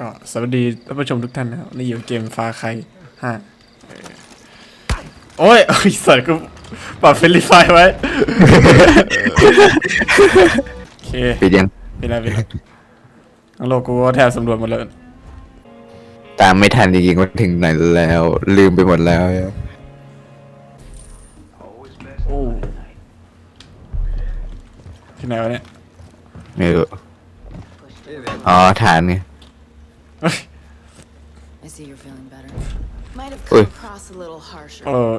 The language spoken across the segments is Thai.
ก็สวัสดีท่านผู้ชมทุกท่านนะครับนี่อยู่เกมฟาไคห้าโอ้ยโอ้ยสัตว์กูปรับเฟรนลี่ไฟไว้ โอเคปิดยังไปแล้วไปแล้วทั้งโลกกูก็แทบสำรวจหมดเลยตามไม่ทันจริงๆว่าถึงไหนแล้ว ลืมไปหมดแล้วโอ้ที่ไหนวะเนี่ยไม่รู้อ๋อฐานไงเฮ้ย I see you're feeling better. Might have Oi. come across a little harsher. เออ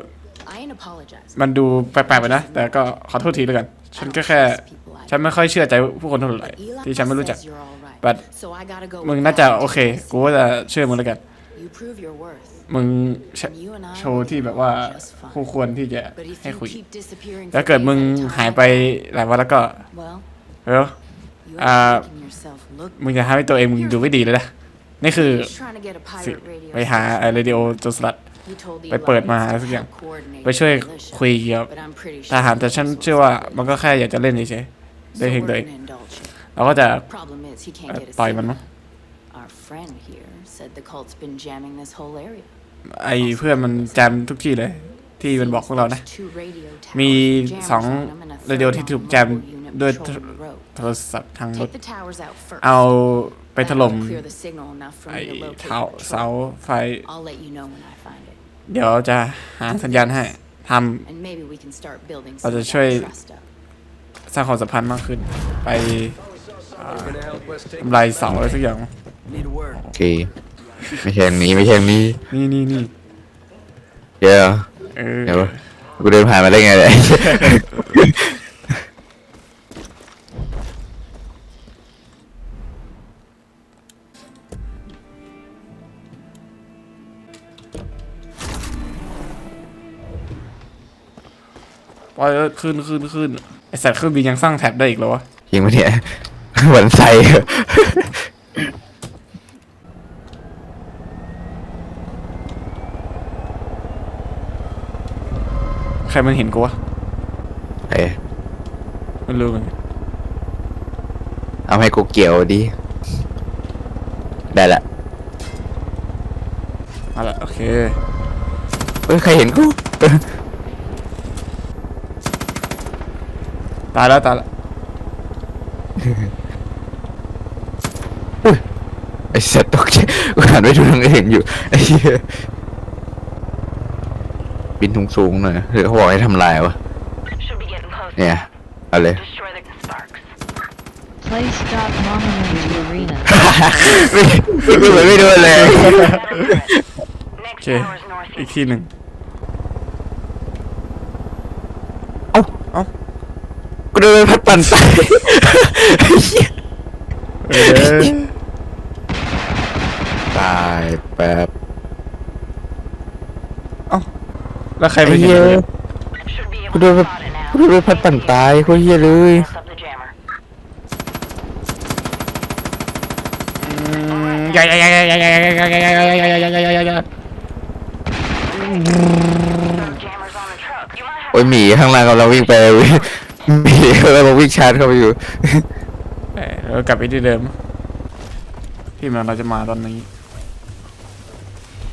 I ain't apologize. มันดูแปลกๆไปนะ แต่ก็ขอโทษทีแล้วกัน ฉันก็แค่ ฉันไม่ค่อยเชื่อใจผู้คนเท่าไหร่ Eli ที่ฉันไม่รู้จัก says you're all right. but so I gotta go มึง with น่าจะ that. โอเค กูก็จะเชื่อมึงแล้วกัน You prove your worth. มึงโช And you and I โชว์ที่แบบว่า just fine. คู่ควรที่จะ But if ให้ you คุย keep disappearing ถ้า for เกิด days มึง at a time, หายไปหลายวันแล้วก็ well, เออ you Uh, are making yourself look มึงจะทำให้ตัวเองมึงดูไม่ดีเลยนะ นี่คือ He's trying to get a สิ pirate radio ไปหาไอเรดิโอโจสลัด He told ไปเปิด Eli มา to อะไรสักอย่าง help coordinate ไปช่วย the militia. คุยเกี่ยวกับ But I'm pretty ทหาร sure แต่ฉัน this เชื่อ was ว่า fake. มันก็แค่อยากจะเล่นเฉยๆ So ได้เพียง we're ตัวเอง gonna indulge you. เราก็จะ Problem is, he เอ่ can't อ get a ต่อยมัน signal. มั้ง Our friend here said the cult's been jamming this whole area. ไอเพื่อนมันแจมทุกที่เลย ที่มันบอกพวกเรานะ There's two radio towers มี with jammers สอง on them and a เรดิโอ third ที่ on ถูก the แจม mobile unit ด้วย patrolling the road. โทรศัพท์ทางรถ Take the towers out first. เอา ไปถล่ม That'll clear the signal enough for ไอ me to locate เท้า the เสา patrol. ไฟ I'll let you know when I find it. เดี๋ยวจะหาสัญญาณให้ท And maybe we can start building I'll some of just show you- that trust up. ำสร้างความสัมพันธ์มากขึ้น ไปทำลายเสาอะไรสักอย่าง โอเค ไม่ใช่อย่างนี้ไม่ใช่อย่างนี้ นี่นี่นี่เดี๋ยวเออเดี๋ยวกูเดินผ่านมาได้ไงเนี่ย ปล่อยเออขึ้นขึ้นขึ้นไอสัตว์เครื่องบินยังสร้างแท็บได้อีกเหรอวะจริงปะเนี่ยหวันใส่ใครมันเห็นกูวะเอ้ยไม่รู้เหมือนกันเอาให้กูเกี่ยวดิ ได้ละเอาละโอเคเอ้ยใครเห็นกู ตายแล้วตายแล้วไอ้สัตว์ตกใจกูหันไปดูทางอื่นอยู่ไอ้เหี้ยบินสูงๆหน่อยหรือเขาบอกให้ทำลายวะ Should be getting close. เนี่ยเอาเลย Destroy the sparks. Play stop monument to arena. ไม่ไม่ไม่โดนเลย Next โอเค tower's อีก northeast. ที่หนึ่ง เอ้า เอ้า กูโดนพัดปั่นตายไอ้เหี้ยเออตายแป๊บเอ้าแล้วใครไอ้ไม่เห็นเหี้ยเลย Should be กู able โดน to แบบ spot it now. กูโดนพัดปั่นตายโคตรเหี้ยเลย Mess up the jammer. อืมใหญ่ใหญ่ใหญ่ใหญ่ใหญ่ใหญ่ใหญ่ใหญ่ใหญ่ใหญ่ใหญ่ใหญ่ใหญ่ใหญ่ใหญ่ใหญ่ Jammer's on the truck. You might have โอ้ยหมีข้างล่างกำลังวิ่งไปวิ่ง หมีกำลังวิ่งชาร์จเข้าไปอยู่ เออเรากลับไปที่เดิม ที่มันเราจะมาตอนนี้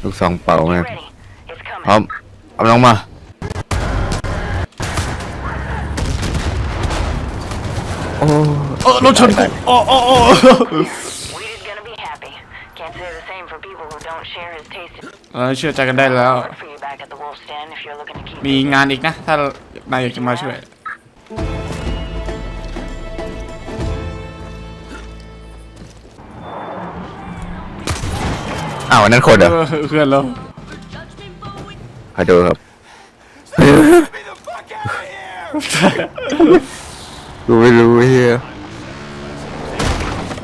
ลูกสองเป่า to มา be ready. It's พร้อม coming. เอาลงมา โอ้เออรถชนกูโอ้โอ้โอ้ Weed's gonna be happy. Can't say the same for people who don't share his taste. เราเชื่อใจกันได้แล้ว Work for you back at the Wolf's Den if you're looking to keep มีงานอีกนะ ถ้านายอยากจะมาช่วย อ้าวนั่นคนเหรอเออเพื่อนเราขอดูครับ กูไม่รู้เฮีย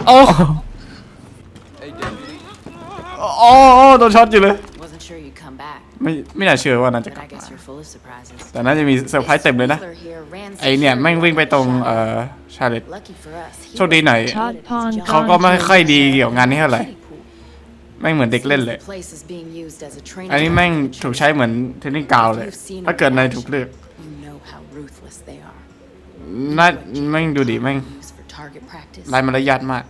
โอ้โอ้โอ้โดนช็อตอยู่เลย Wasn't sure you'd come back, ไม่ไม่น่าเชื่อว่าน่าจะก but ลับ I guess มา you're full of surprises. แต่น่าจะมีเซอร์ไพรส์เต็มเลยนะ Hitler here ran ไอเนี่ย security แม่งวิ่งไปตรง shot. เอ่อชาเลต Lucky for us. he โชคดีหน่อย wasn't good at his Todd job. เขาก็ไม่ค่อยดีเกี่ยวกับงานนี้เท่าไหร่ Kiddie pool. แม่งเหมือนเด็กเล่นเลย The place is being used as a training อันนี้แม่ง ground for ถูกใช้เหมือนเทรนนิ่งกราวด์เลย ถ้าเกิดนายถูกเลือก You know how ruthless they are. น่าแม่งดูดิแม่ง Used for target practice. รายมารยาทมาก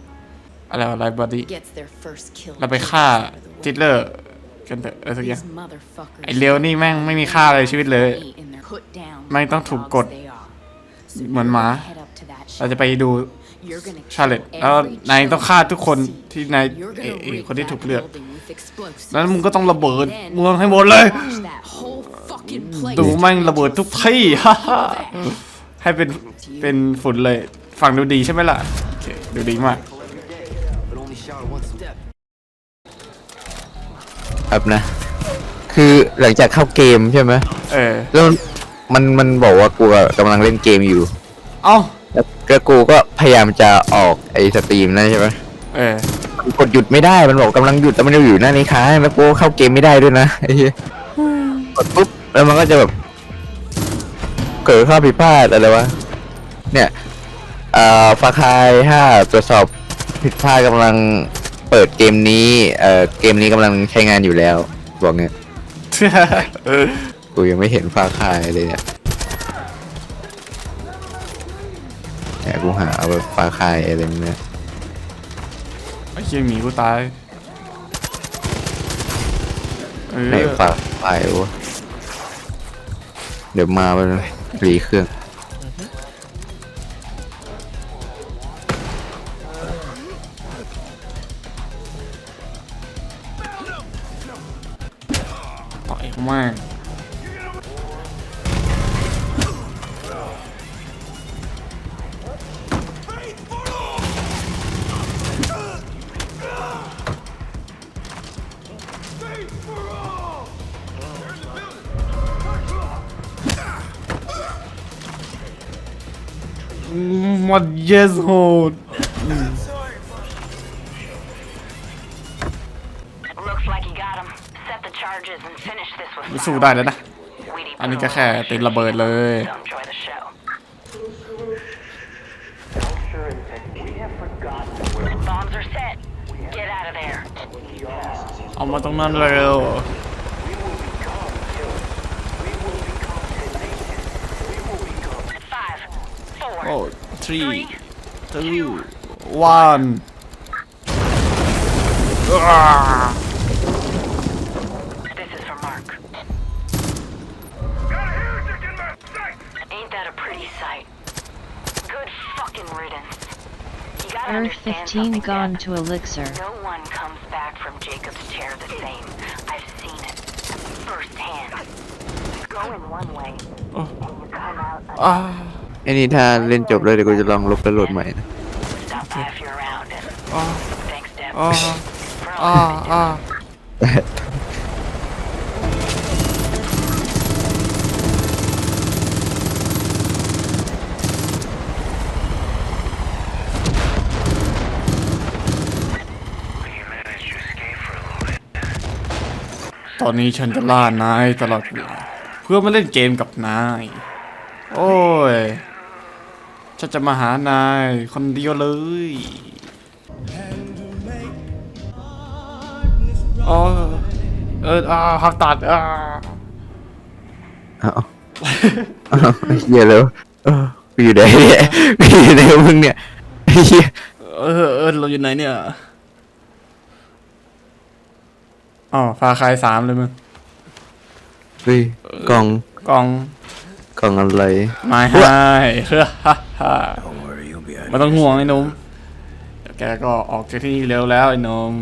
อะไรวะไลฟ์บอดี้ gets their first kill เราไปฆ่า out of the จิต way. เลอร์กันเถอะอะไรสักอย่าง These motherfuckers ไอเลียวนี่แม่งไม่มีค่าอะไรชีวิตเลย ain't in their- put down ไม่ต้องถูกกด dogs they are. So เหมือนหมา head up to that เราจะไปดู You're gonna ชาเลต kill แล้ว every นายต้องฆ่าทุกคน child you ที่นาย see. You're เอ gonna เอ rig คนที่ that ถูกเลือก building with explosives. นั้นมึงก็ต้องระเบิด Then เมืองให้หมดเลย watch that whole fucking place ดูแม่ง turn ระเบิด into a ทุกที่ฮ่าฮ่า flash. ให้เป็นเป็นฝุ่นเลยฟังดูดีใช่ไหมล่ะโอเคดูดีมาก but only shower once a step. ครับนะ คือหลังจากเข้าเกมใช่ไหมเออแล้วมันมันบอกว่ากูอะกำลังเล่นเกมอยู่ เอ้า แล้วแล้วกูก็พยายามจะออกไอ้สตรีมนั่นใช่ไหมเออมันกดหยุดไม่ได้มันบอกกำลังหยุดแต่มันยังอยู่หน้านี้ค้างแล้วกูก็เข้าเกมไม่ได้ด้วยนะไอ้เหี้ยกดปุ๊บแล้วมันก็จะแบบเกิดข้อผิดพลาดอะไรวะเนี่ยเอ่อฟาคายห้าตรวจสอบผิดพลาดกำลังเปิดเกมนี้เอ่อเกมนี้กำลังใช้งานอยู่แล้ว บอกเงี้ยกูยังไม่เห็นฟาคายเลยเนี่ย เนี่ยกูหาเอาแบบฟาคายอะไรเนี่ยไอ้เชี่ยหมีกูตายเอไหนอฟาคายวะเดี๋ยวมาไปเลยรีเครื่อง this with สู้ได้แล้วนะ Weedy อันนี้ก็แค่ติดระเบิดเลย So enjoy the show. Bombs are set. Get out of there. เอามาตรงนั้นเร็ว Oh, three, two, one. This is for Mark. Ain't that a pretty sight? Good fucking riddance. You gotta Earth 15 gone to Elixir. No one comes back from Jacob's chair the same. I've seen it firsthand. Go in one way, oh. and you come out. Ah. ไอ้นี่ถ้าเล่นจบเลยเดี๋ยวกูจะลองลบแล้วโหลดใหม่นะ Stop by if you're around. And thanks, Deb, อ่า for อ่า all you do. อ่าตอนนี้ฉันจะล่านายตลอดเวลาเพื่อมาเล่นเกมกับนาย โอ้ย ฉันจะมาหานายคนเดียวเลย อ๋อ เอออ่าหักตัดอ่าเอ้าเอ้าไอ้เหี้ยแล้วเออกูอยู่ไหนเนี่ยกูอยู่ไหนของมึงเนี่ยไอ้เหี้ยเออเออเราอยู่ไหนเนี่ยอ๋อฟาคายสามเลยมึงเฮ้ยกล่องกล่องกล่องอะไรไม้ให้เฮ้อ ฮ่าฮ่าไม่ต้องห่วงไอ้หนุ่มเดี๋ยวแกก็ออกจากที่นี่เร็วแล้วไอ้หนุ่ม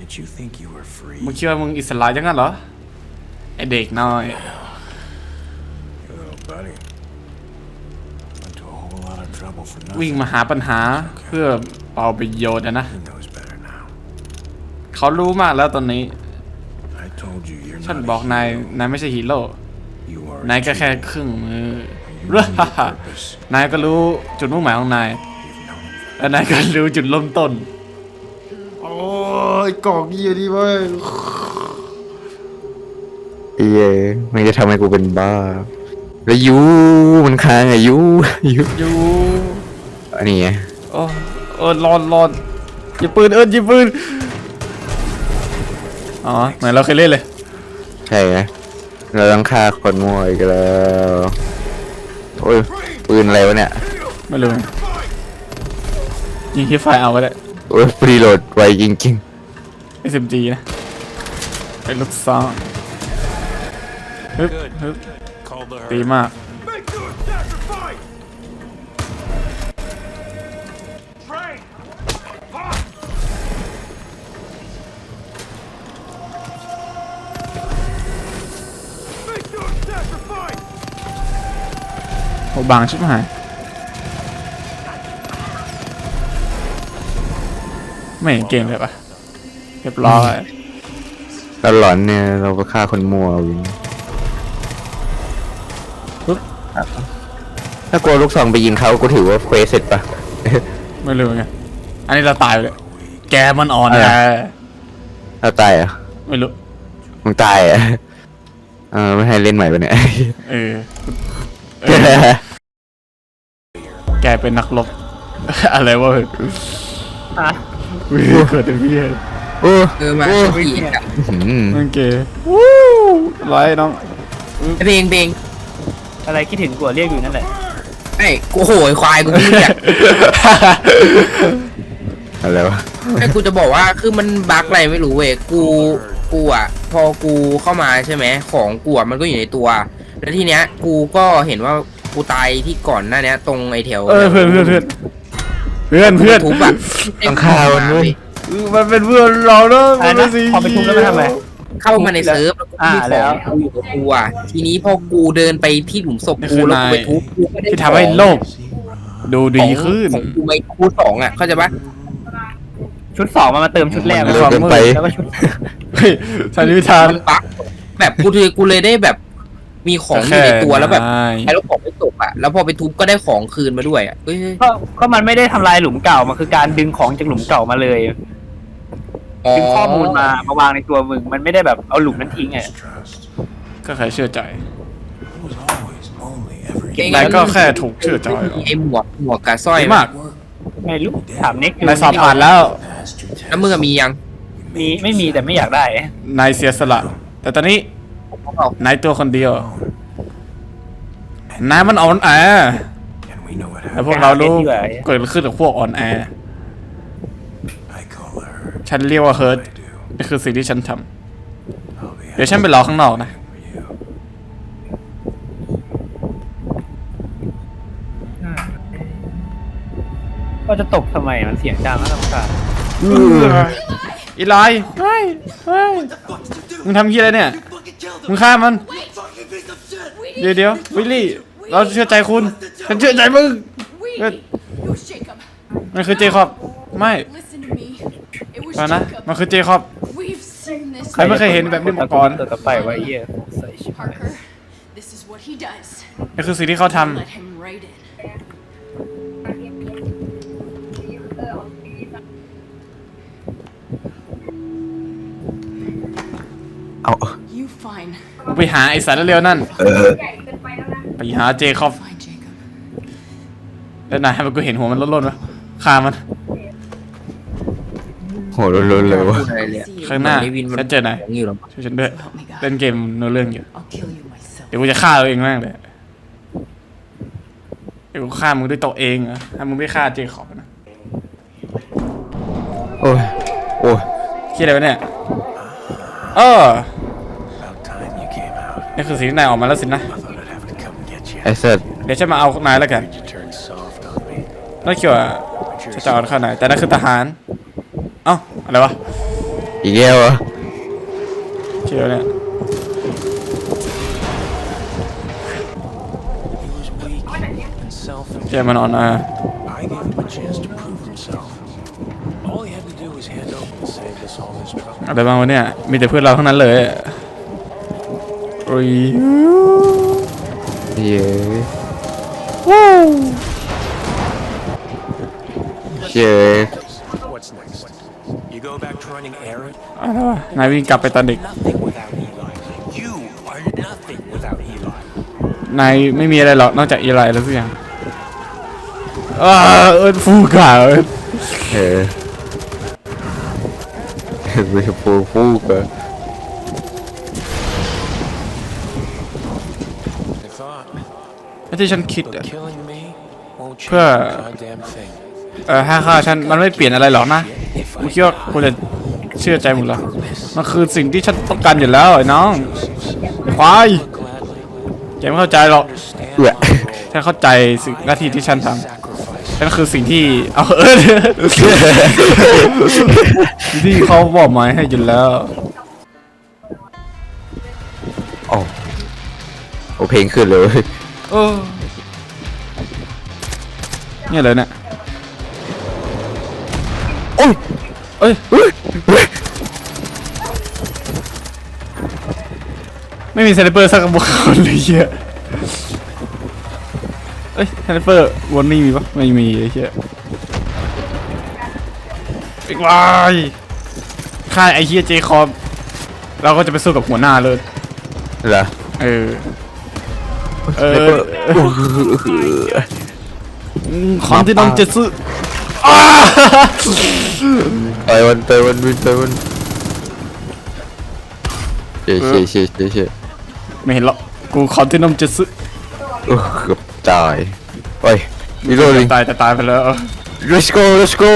Did you think you were free? มึงคิดว่ามึงอิสระยังงั้นเหรอไอเด็กน้อย Your little buddy went to a whole lot of trouble for วิ่ง nothing. มาหาปัญหาเพื่อเป่าประโยชน์อะนะ He knows better now. เขารู้มากแล้วตอนนี้ I told you you're ฉัน not บอก a นาย hero. นายไม่ใช่ฮีโร่ You are นาย a ก็แค่ cheater. ครึ่งมือ You เรื่อ know your purpose. นายก็รู้จุดมุ่งหมายของนาย You've known it และนายก็รู้จุดเริ่มต้น โอ้ยกอกยี่ดีเว้ยไอ้เหี้ยมันจะทำให้กูเป็นบ้า แล้วยูมันค้างอะยูยูอยู่อันนี้ไงโอ้เออรอนรอนหยิบปืนเอิญหยิบปืนอ๋อเหมือนเราเคยเล่นเลย ใช่ไหมเราต้องฆ่าคนมั่วอีกแล้วโอ้ยปืนอะไรวะเนี่ยไม่รู้ยิงที่ไฟเอาก็ได้โอ้ยฟรีโหลดไวจริง SMG นะเป็นลูกซองฮึบฮึบ Called the ดี herd. มาก โอ้บางชิบหาย ไม่เห็นเกมเลยปะเรียบร้อยๆแล้วหลอนเนี่ยเราไปฆ่าคนมัวเอาอย่างงี้ปึ๊บถ้ากลัวลูกซองไปยิงเขากูถือว่าเควสเสร็จปะ ไม่รู้ไง อันนี้เราตายไปเลย แกมันอ่อนอะไรแอเราตายเหรอะไม่รู้ มึงตายเหรอะเออไม่ให้เล่นใหม่ปะเนี่ย เออ เออแกเป็นนักรบ อะไรวะเฮ้ยเกิดเป็นพี่โอ้เออมาโอ้ผู้หญิงอะหืมมึงเกย์วู้ไรน้องเพลงเพลงอะไรคิดถึงกลัวเรียกอยู่นั่นแหละไอ้กูโหยควายกูไม่เนี่ยอะไรวะไอ้กูจะบอกว่าคือมันบั๊กอะไรไม่รู้เว้ยกูกูอะพอกูเข้ามาใช่ไหมของกูอะมันก็อยู่ในตัว แล้วทีเนี้ย กูก็เห็นว่า กูตายที่ก่อนหน้าเนี้ยตรงไอ้แถวเออเพื่อนเพื่อนเพื่อนเพื่อนเพื่อนทุบอะต้องฆ่ามันเว้ย มันเป็นเพื่อนเราเนอะอะไรมันะสีพอไปทุบแล้วมันทำไง เข้ามาในเซิร์ฟแล้วกูอ่ามีขแล้อวงกูอยู่กับกูอะทีนี้พอกูเดินไปที่หลุมศพนี่กูคือแล้วนากูยไปทุบกูก็ได้ที่ทำให้โลก ดูดีขึ้น ของกูไปคูสองอะเข้าใจปะชุดสองมันมาเติมชุดแรกมันแล้วความมืดแล้วก็ชุดเฮ้ยสันนิษฐาน มันบั๊กแบบกูเลยกูเลยได้แบบ มีของอยู่ในตัวแล้วแบบใช่ไอ้แล้วของไม่ตกอะแล้วพอไปทุบก็ได้ของคืนมาด้วยอะเฮ้ยก็ก็มันไม่ได้ทำลายหลุมเก่ามันคือการดึงของจากหลุมเก่ามาเลย ดึงข้อมูลมามาวางในตัวมึง มันไม่ได้แบบเอาหลุมนั้นทิ้งไง Trust. ก็ใครเชื่อใจ It was always only every เก่ง นายก็แค่ถูกเชื่อใจไม่มีไอ้หมวกหมวกกับสร้อยดีมากไม่รู้ถามเน็กนายสอบผ่านแล้ว past your แล้วมึงอะมียัง มีไม่มีแต่ไม่อยากได้ นายเสียสละ แต่ตอนนี้ผมเอา นายตัวคนเดียวนายมันอ่อนแอ and we know what แล้ว happened. พวกเรารู้ดีกว่าเกิดขึ้นกับพวกอ่อนแอ I call the herd. ฉันเรียกว่าเฮิร์ต I do. นี่คือสิ่งที่ฉันทำ I'll be เดี๋ยวฉันไปรอข้างนอกนะ for you. ก็จะตกทำไมมันเสียงดังแล้วลำคาญอีไลเฮ้ยเฮ้ยมึงทำยี่อะไรเนี่ย มึงฆ่ามัน เดี๋ยวเดี๋ยววิลลี่ เราเชื่อใจคุณ ฉันเชื่อใจมึง Wait, Good. it was Jacob. มันคือเจคอบ ไม่ Listen to me. It was ฟังนะ Jacob. มันคือเจคอบ We've seen this. ใครไม่เคยเห็นแบบนี้มาก่อนตัวต่อไปว่าเหี้ยใส่ชิบหาย Parker, this is what he does. นี่คือสิ่งที่เขาท Let him right in. เอา You find ำมึงไปหาไอ้สารเร็วนั่นไปหาเจคอบ find Jacob. แล้วนายให้มันกูเห็นหัวมันล่นๆวะฆ่ามัน โหรุนๆเลยวะ อะไรเลยอะข้างหน้าเหมือใวินมันฉันเจอนายของอยู่หรอช่วยฉันด้วย Help me, God. เล่นเกมโนเรื่องอยู่ I'll kill you myself. เดี๋ยวกูจะฆ่าตัวเองแม่งเลยเดี๋ยวกูฆ่ามึงด้วยตัวเองเหรอะถ้ามึงไม่ฆ่าเจคอบนะโอ้ย โอ้ย คิดอะไรวะเนี่ยเออ About time you came out. นี่คือสิ่งที่นายออกมาแล้วสินะ I thought I'd have to come get you. ไอ้สัสเดี๋ยวฉันมาเอานายแล้วกัน You turned soft on me. นั่นเกี่ยวกับจะจะเอาเข้านายแต่นั่นคือทหาร เอ้า อะไรวะอีกแล้วเหรอเกี่ยวเนี่ย He was weak and selfish. เกี่ยวมันอ่อนอะ I gave him a chance to prove himself. All he had to do was hand over and save us all this trouble. อะไรบ้างวะเนี่ย มีแต่เพื่อนเราทั้งนั้นเลยโอ้ย เย้เย้ What's next? You go back to running errand? อะไรวะนายวิ่งกลับไปตอนเด็ก Nothing without Eli. You are nothing without Eli. นายไม่มีอะไรหรอกนอกจากอีไลแล้วทุกอย่างอ่าเอินฟูกาเอินเออไม่ฟูฟูกอะ ที่ฉันคิด but อะ killing me won't change Huh. a goddamn thing. เออถ้าฆ่าฉันมันไม่เปลี่ยนอะไรหรอกนะ Yet มึงคิดว่ากูจะเชื่อใจมึงเหรอมันคือสิ่งที่ฉันต้องการอยู่แล้วไอ้น้องไอ้ควายแกไม่เข้าใจหรอกเอื้อฉันเข้าใจสิ่งหน้าที่ที่ฉันทำนั่นคือสิ่งที่เอาเออสิ่งที่เขาบอกหมายให้อยู่แล้วโอ้โอ้เพลงขึ้นเลย เออเนี่ยเลยเนี่ยโอ้ยเอ้ยเฮ้ยเฮ้ยไม่มีเซเลเปอร์สักบุคคลเลยเฮียเอ้ยเซเลเปอร์วนนี่มีปะไม่มีไอ้เฮียอีกวายค่ายไอ้เฮียเจคอบเราก็จะไปสู้กับหัวหน้าเลยเหรอเออ เอเออออืมของที่น้องเจตสึไปวันไปวันวินไปวันเชี่ยเชี่ยเชี่ยเชี่ยเชี่ยไม่เห็นหรอกกูของที่น้องเจตสึโอ้เกือบตายโอ้ยอีโรลิง ตายแต่ตายไปแล้ว let's go let's go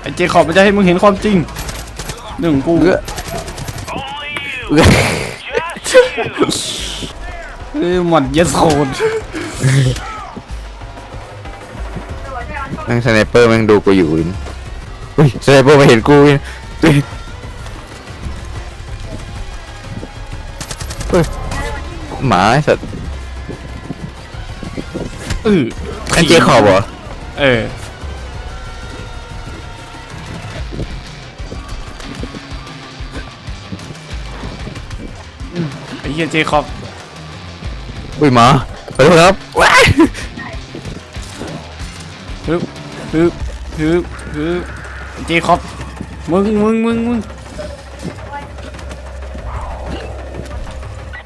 ไอ้เจคอบมันจะให้มึงเห็นความจริงหนึ่งกู เอื้อเอื้อ เอ้ยหมดเยสโคดแม่งสไนเปอร์แม่งดูกูอยู่วินเฮ้ยสไนเปอร์มาเห็นกูวินเฮ้ยเฮ้ยหมาไอ้สัตว์เอออันเจคอบเหรอเออ ไอ้เหี้ยเจคอบอุ้ยหมาขอโทษครับว้ายฮึบฮึบฮึบฮึบไอ้เจคอบมึงมึงมึงมึง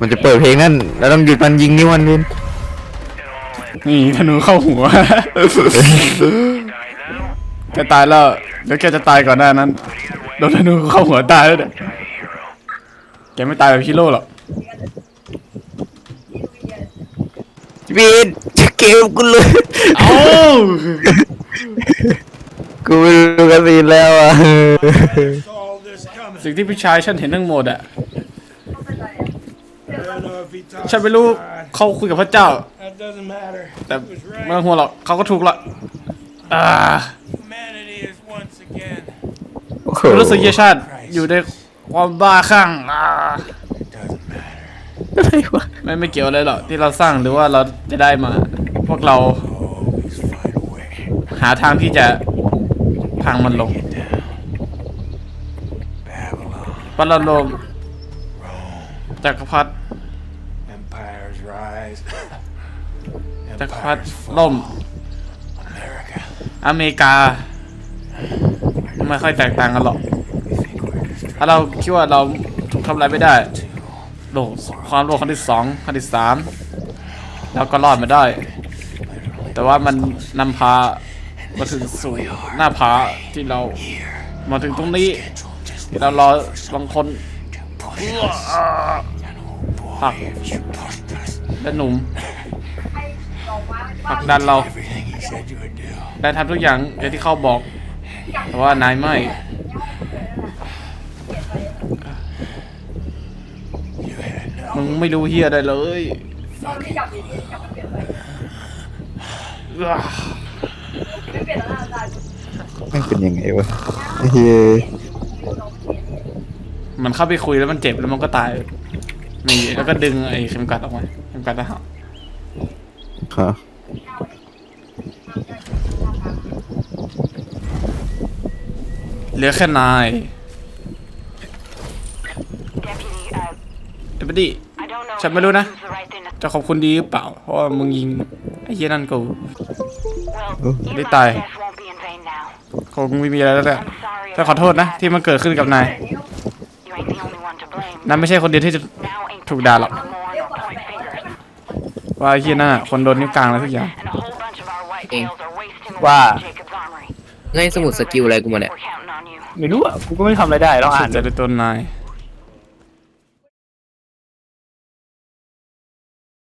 มันจะเปิดเพลงนั่นแล้วต้องหยุดมันยิงนี่วันวินนี่ธนูเข้าหัวแกตายแล้วเดี๋ยวแกจะตายก่อนหน้านั้นโดนธนูเข้าหัวตายแล้วเนี่ย แกไม่ตายแบบฮีโร่หรอกวินจะเกมกูเลยเอ้ากูไม่รู้กันซีนแล้วอะ All this coming. สิ่งที่พี่ชายฉันเห็นทั้งหมดอะ I don't know if he talks ฉันไม่รู้เขาคุยกับพระเจ้า That doesn't matter. แต่ He was ไม่ right. ต้องห่วงหรอกเขาก็ถูกละอ่า Humanity is once again. โอ้โหรู้สึกเยชาติอยู่ใน ความบ้าคลั่งอ่า Doesn't matter. อะไรวะไม่ไม่เกี่ยวอะไรหรอกที่เราสร้างหรือว่าเราจะได้มา พวกเรา Always find a way. หาทางที่จะพังมันลง Babylon, ปรโลมจักรพรรดิ empires rise. จักรพรรดิ empires ล่ม fall. America. อเมริกา ไม่ค่อยแตกต่างกันหรอก ถ้าเราคิดว่าเราถูกทำอะไรไม่ได้โลกความโลกครั้งที่สองครั้งที่สามแล้วก็รอดมาได้ แต่ว่ามันนำพามาถึงสู่หน้าผาที่เรามาถึงตรงนี้ที่เรารอบางคนผักและหนุ่มผักดันเราได้ทำทุกอย่างอย่างที่เขาบอก แต่ว่านายไม่ มึงไม่รู้เฮียได้เลยอ่าแม่งเป็นยังไงวะเฮ้ยมันเข้าไปคุยแล้วมันเจ็บแล้วมันก็ตายนี่แล้วก็ดึงไอ้เข็มกัดออกมาเข็มกัดทหารฮะเหลือแค่นาย Deputy, uh, เดบดี้ I don't know ฉันไม่รู้นะ if the right thing to จะขอบคุณดีหรือเปล่า เพราะว่ามึงยิงไอ้เหี้ยนั่นกู Well, Đi Eli's tài. death won't be in vain now. คงไม่มีอะไรแล้วแหละ I'm sorry แต่ขอโทษนะที่มันเกิดขึ้นกับนาย You ain't the only one to blame. นายไม่ใช่คนเดียวที่จะ Now ain't ถู the กด่า time หรอก to mourn or point fingers. ว่าไอ้เหี้ยนั่นน่ะคนโดนนิ้วกลางอะไรสักอย่าง And a whole bunch of our white Ê. tails are wasting Wow. away in Jacob's armory. ให้สมุดสกิลอะไรกูมาเนี่ย We're counting on you. ไม่รู้อะ กูก็ไม่ทำอะไรได้ลองอ่าน จะได้ต้นนาย